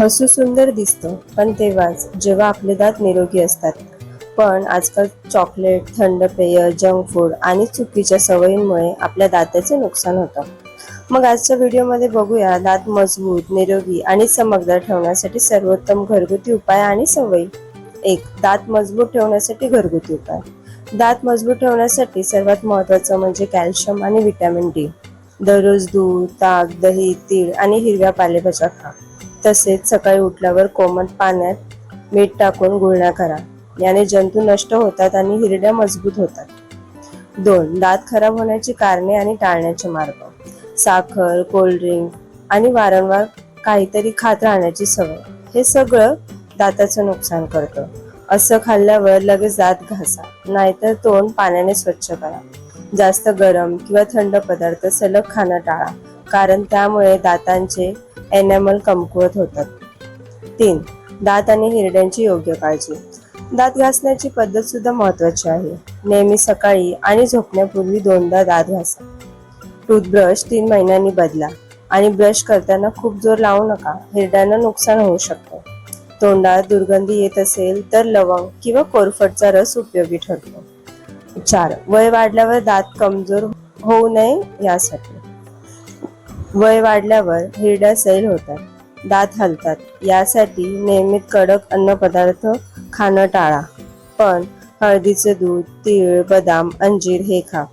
हसू सुंदर दिसतं पण तेव्हाच जेव्हा आपले दात निरोगी असतात. पण आजकाल चॉकलेट थंड पेय जंक फूड आणि चुकीच्या सवयींमुळे आपल्या दाताचे नुकसान होतं. मग आजच्या व्हिडिओमध्ये बघूया दात मजबूत निरोगी आणि चमकदार ठेवण्यासाठी सर्वोत्तम घरगुती उपाय आणि सवयी. एक दात मजबूत ठेवण्यासाठी घरगुती उपाय. दात मजबूत ठेवण्यासाठी सर्वात महत्त्वाचं म्हणजे कॅल्शियम आणि व्हिटॅमिन डी. दररोज दूध ताक दही तीळ आणि हिरव्या पालेभाज्या खा. तसेच सकाळी उठल्यावर कोमट पाण्यात मीठ टाकून गुळण्या करा. याने जंतू नष्ट होतात आणि हिरड्या मजबूत होतात. दोन दात खराब होण्याची कारणे आणि टाळण्याचे मार्ग. साखर कोल्ड्रिंक आणि वारंवार काहीतरी खात राहण्याची सवय. हे सगळं दाताचं नुकसान करतं. असं खाल्ल्यावर लगेच दात घासा. नाहीतर तोंड पाण्याने स्वच्छ करा. जास्त गरम किंवा थंड पदार्थ सलग खाणं टाळा. कारण त्यामुळे दातांचे एनॅमल कमकुवत होतात. तीन दात आणि हिरड्यांची योग्य काळजी. दात घासण्याची पद्धत सुद्धा महत्वाची आहे. नेहमी सकाळी आणि झोपण्यापूर्वी दोनदा दात घासा. टूथब्रश तीन महिन्यांनी बदला आणि ब्रश करताना खूप जोर लावू नका. हिरड्यांना नुकसान होऊ शकतं. तोंडात दुर्गंधी येत असेल तर लवंग किंवा कोरफडचा रस उपयोगी ठरतो. चार वय वाढल्यावर दात कमजोर होऊ नये यासाठी. वय वाढल्यावर हिरड्या सैल होतात दात हलतात. यासाठी नियमित कडक अन्नपदार्थ खाणं टाळा. पण हळदीचे दूध तीळ बदाम अंजीर हे खा.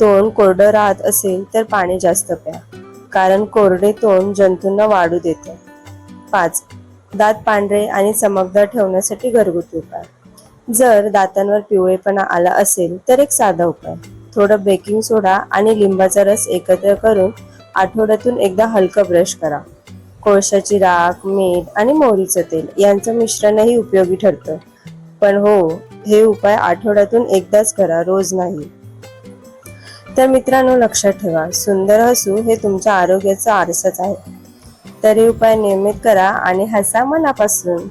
तोंड कोरडं राहत असेल तर पाणी जास्त प्या. कारण कोरडे तोंड जंतूंना वाढू देते. पाच. दात पांढरे आणि चमकदार ठेवण्यासाठी घरगुती उपाय. जर दातांवर पिवळेपणा आला असेल तर एक साधा उपाय. थोडं बेकिंग सोडा आणि लिंबाचा रस एकत्र करून आठवड्यातून एकदा हलकं ब्रश करा. कोळशाची राख मीठ आणि मोहरीचं तेल यांचं मिश्रणही उपयोगी ठरतं. पण हो हे उपाय आठवड्यातून एकदाच करा रोज नाही. तर मित्रांनो लक्षात ठेवा सुंदर हसू हे तुमच्या आरोग्याचा आरसाच आहे. तर हे उपाय नियमित करा आणि हसा मनापासून.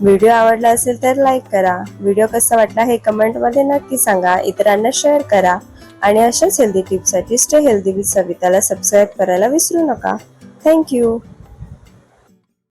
व्हिडिओ आवडला असेल तर लाईक करा. व्हिडिओ कसा वाटला हे कमेंटमध्ये नक्की सांगा. इतरांना शेअर करा. आणि अशाच हेल्दी टिप्ससाठी स्टे हेल्दी विथ सविताला सबस्क्राईब करायला विसरू नका. थँक्यू